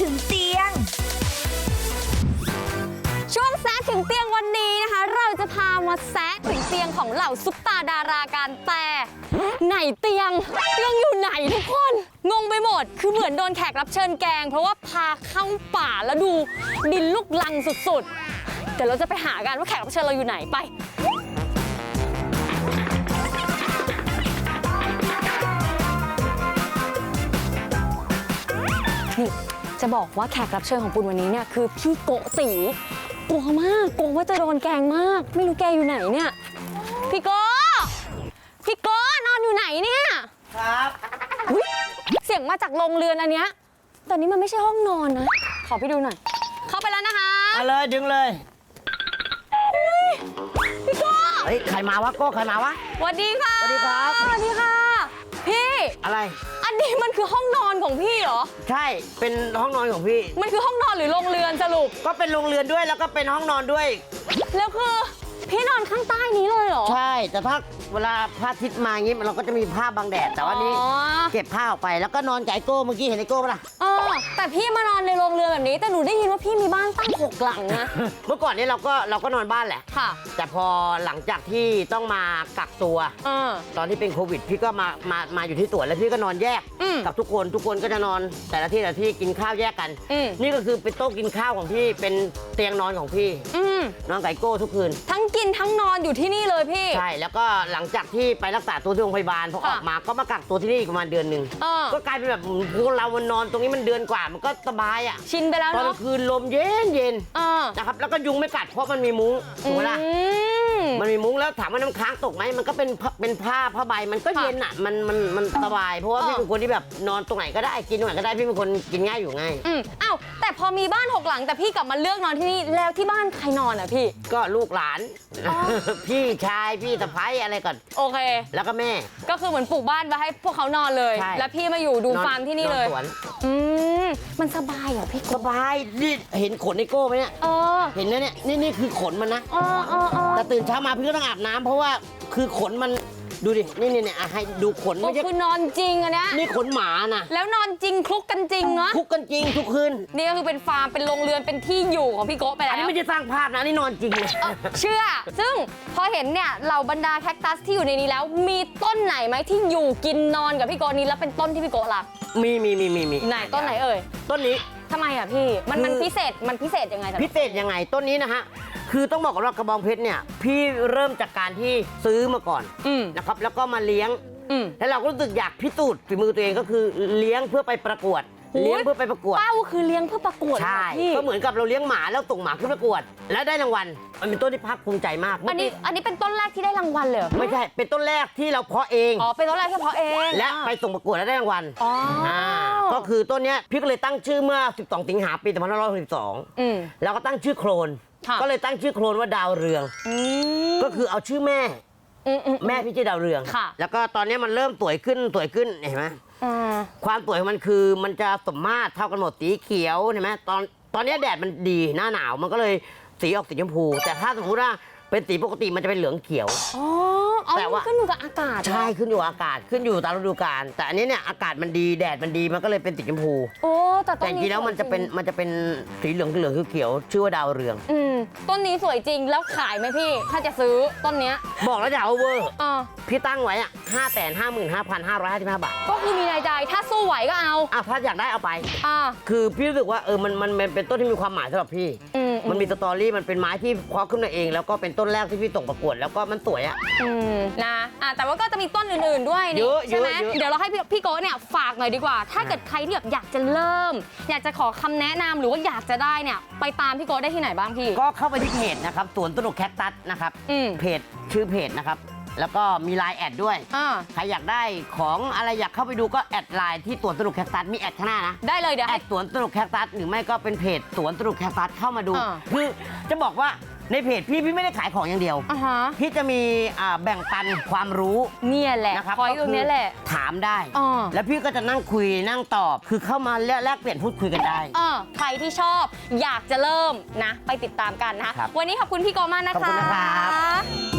ถึงเตียง ช่วงแซะถึงเตียงวันนี้นะคะ เราจะพามาแซะถึงเตียงของเหล่าซุปตาดาราการแต่ ไหนเตียง เตียงอยู่ไหนทุกคน งงไปหมด คือเหมือนโดนแขกรับเชิญแกง เพราะว่าพาเข้าป่าแล้วดูดินลูกลังสุดๆเดี๋ยวเราจะไปหากันว่าแขกรับเชิญเราอยู่ไหนไปนี่ จะบอกว่าแขกรับเชิญของปุณวันนี้เนี่ยคือพี่โกตีกลัวมากกลัวว่าจะโดนแกล้งมาก ไม่รู้แกอยู่ไหนเนี่ย พี่โกพี่โกนอนอยู่ไหนเนี่ยครับอุ๊ยเสียงมาจากโรงเรือนอันเนี้ยแต่นี้มันไม่ใช่ห้องนอนนะ ขอไปดูหน่อย เข้าไปแล้วนะคะมาเลยดึงเลยพี่โกเฮ้ยใครมาวะโก้ใครมาวะสวัสดีค่ะสวัสดีครับสวัสดีค่ะ พี่อะไรอั นนี้มันคือห้องนอนของพี่เหรอ ใช่เป็นห้องนอนของพี่ มันคือห้องนอนหรือโรงเรือนสรุป ก็เป็นโรงเรือนด้วยแล้วก็เป็นห้องนอนด้วย แล้วคือ พี่นอนข้างใต้นี้เลยเหรอ ใช่ แต่ถ้าเวลาพระอาทิตย์มาอย่างงี้เราก็จะมีผ้าบังแดด แต่ว่านี้อ๋อ เก็บผ้าออกไปแล้วก็นอนกับไอโก้เมื่อกี้เห็นไอโก้ปะล่ะ เออแต่พี่มานอนในโรงเรือนแบบนี้ แต่หนูได้ยินว่าพี่มีบ้านตั้งหกหลังนะ เมื่อก่อนนี้เราก็เราก็นอนบ้านแหละ ค่ะ แต่พอหลังจากที่ต้องมากักตัว เออ ตอนที่เป็นโควิด พี่ก็มามามาอยู่ที่สวนแล้วพี่ก็นอนแยกอืมกับทุกคนทุกคนก็จะนอน แต่ละที่แต่ละที่กินข้าวแยกกัน อืมนี่ก็คือเป็นโต๊ะกินข้าวของพี่เป็นเตียงนอนของพี่ อืม นอนไก่โก้ทุกคืน ทั้งกินทั้งนอนอยู่ที่นี่เลยพี่ ใช่ แล้วก็หลังจากที่ไปรักษาตัวที่โรงพยาบาลพอค่ะออกมาก็มากักตัวที่นี่อีกประมาณเดือนหนึ่งเออ ก็กลายเป็นแบบพวกเรามันนอนตรงนี้มันเดือนกว่ามันก็สบายอะชินไปแล้วตอนกเนาะลางคืนลมเย็นเย็นเออนะครับแล้วก็ยุงไม่กัดเพราะมันมีมุ้งถูกไหมล่ะ อืม มันมีมุ้งแล้วถามว่าน้ำค้างตกไหมมันก็เป็นผ้าเป็นผ้าผ้าใบมันก็ค่ะเย็นอะมันมันมันสบาย เพราะว่าเออ พี่เป็นคนที่แบบนอนตรงไหนก็ได้กินตรงไหนก็ได้พี่เป็นคนกินง่ายอยู่ง่าย อืมอ้าวแต่ พอมีบ้านหกหลัง แต่พี่กลับมาเลือกนอนที่นี่แล้วที่บ้านใครนอนอะพี่ ก็ลูกหลานอ๋อพี่ชายพี่สะพ้ายอะไรก่อน โอเค แล้วก็แม่ ก็คือเหมือนปลูกบ้านไว้ให้พวกเขานอนเลย ใช่ แล้วพี่มาอยู่ดูฟาร์มที่นี่เลยอสวนอืมมันสบายเหรอพี่กสบบายนี่เห็นขนไอโก้ไหมเนี่ย เออเห็นนะเนี่ยนี่นี่คือขนมันนะ เออเออเออแต่ตื่นเช้ามาพี่ก็ต้องอาบน้ำเพราะว่าคือขนมัน ดูดิ นี่นี่เนี่ยอะให้ดูขนก็ไม่ใช่คือนอนจริงอันเนี้ยนี่ขนหมานะแล้วนอนจริงคลุกกันจริงเนาะคุกกันจริงทุกคืน นี่ก็คือเป็นฟาร์ม เป็นโรงเรือน เป็นที่อยู่ของพี่โกะไปอันแล้นี้ว ไม่ใช่สร้างภาพนะอันนี่นอนจริงเลยเอ่อเชื่อ ซึ่งพอเห็นเนี่ยเหล่าบรรดาแคคตัสที่อยู่ในนี้แล้ว มีต้นไหนไหมที่อยู่กินนอนกับพี่โกะนี้แล้วเป็นต้นที่พี่โกะรักมีมีมีมีมีไหนต้นไหนเอ่ยต้นนี้ ทำไมอะพี่ มันมันคือ พิเศษ มันพิเศษยังไงสำหรับ พิเศษยังไงต้นนี้นะฮะ คือต้องบอกก่อนว่ากระบองเพชรเนี่ยพี่เริ่มจากการที่ซื้อมาก่อนอืม นะครับแล้วก็มาเลี้ยง อืม แล้วเราก็รู้สึกอยากพิสูจน์ฝีมือตัวเองก็คือเลี้ยงเพื่อไปประกวด โอ้ย เลี้ยงเพื่อไปประกวด เป้าคือเลี้ยงเพื่อประกวดใช่เหรอพี่ก็เหมือนกับเราเลี้ยงหมาแล้วส่งหมาขึ้นประกวด แล้วได้รางวัลมันเป็นต้นที่ภาคภูมิใจมากอันนี้อันนี้เป็นต้นแรกที่ได้รางวัลเลยเหรอไม่ใช่เป็นต้นแรกที่เราเพาะเอง อ๋อ เป็นต้นแรกเฉพาะเองและไปส่งประกวดแล้วได้รางวัลอ๋อออ่าก็คือต้นเนี้ยพี่ก็เลยตั้งชื่อเมื่อ 12 สิงหาปี2562 อืม แล้วก็ตั้งชื่อโคลน ค่ะก็เลยตั้งชื่อโคลนว่าดาวเรือง อืมก็คือเอาชื่อแม่ อืมอืม แม่พี่ชื่อดาวเรือง ค่ะ แล้วก็ตอนเนี้ยมันเริ่มสวยขึ้นสวยขึ้นเห็นไหมอ่า ความสวยของมันคือมันจะสมมาตรเท่ากันหมดสีเขียวเห็นไหมตอนตอนเนี้ยแดดมันดีหน้าหนาวมันก็เลยสีออกสีชมพู แต่ถ้าสมมติว่า เป็นสีปกติมันจะเป็นเหลืองเขียว อ๋ออ๋อแต่ว่ามันขึ้นอยู่กับอากาศเหรอใช่ขึ้นอยู่กับอากาศขึ้นอยู่ตามฤดูกาลแต่อันนี้เนี่ยอากาศมันดีแดดมันดีมันก็เลยเป็นสีชมพู โอ้แต่ต้แต่นจนี้ริงๆแล้วมันจะเป็นสวยมันจะเป็นสีเหลืองเหลืองเขียวๆชื่อว่าดาวเรือง อืมต้นนี้สวยจริงแล้วขายไหมพี่ ถ้าจะซื้อต้นเนี้ยบอกแล้วจะเอาเวอร์เออพี่ตั้งไว้อะห้าแสนห้าหมื่นห้าพันห้าร้อยห้าสิบห้าบาทก็คือมีในใจถ้าสู้ไหวก็เอาอะถ้าอยากได้เอาไป อ่าคือพี่รู้สึกว่าเออมันมันมันเป็นต้นที่มีความหมายสำหรับพี่ อืม มันมีสตอรี่มันเป็นไม้ที่เพาะขึ้นมาเอง แล้วก็เป็นต้นแรกที่พี่ส่งประกวดแล้วก็มันสวยอะอืมนะอะแต่ว่าก็จะมีต้นอื่นๆด้วยนี่เยอะใช่ไหมเยอะเยอะ เดี๋ยวเราให้พี่พี่โก้เนี่ยฝากหน่อยดีกว่า ถ้าเกิดใครที่แบบอยากจะเริ่ม อยากจะขอคำแนะนำหรือว่าอยากจะได้เนี่ยไปตามพี่โก้ได้ที่ไหนบ้างพี่ ก็เข้าไปที่เพจนะครับสวนสนุกแคคตัสนะครับอืม เพจชื่อเพจนะครับ แล้วก็มีไลน์แอดด้วย อ่าใครอยากได้ของอะไรอยากเข้าไปดูก็แอดไลน์ที่สวนสนุกแคคตัสมีแอดข้างหน้านะ ได้เลยเดี๋ยวแอให้ ดสวนสนุกแคคตัสหรือไม่ก็เป็นเพจสวนสนุกแคคตัสเข้ามาดู อ่า คือจะบอกว่าในเพจพี่พี่ไม่ได้ขายของอย่างเดียว อ่าฮะพี่จะมีอ่าแบ่งปันความรู้เนี่ยแหละนะครับพอยตรงเนี้ยแหละถามได้ อ่า แล้วพี่ก็จะนั่งคุยนั่งตอบ คือเข้ามาแลแลกเปลี่ยนพูดคุยกันได้ เออใครที่ชอบอยากจะเริ่มนะ ไปติดตามกันนะคะครับวันนี้ขอบคุณพี่โกมากนะคะ ขอบคุณนะครับ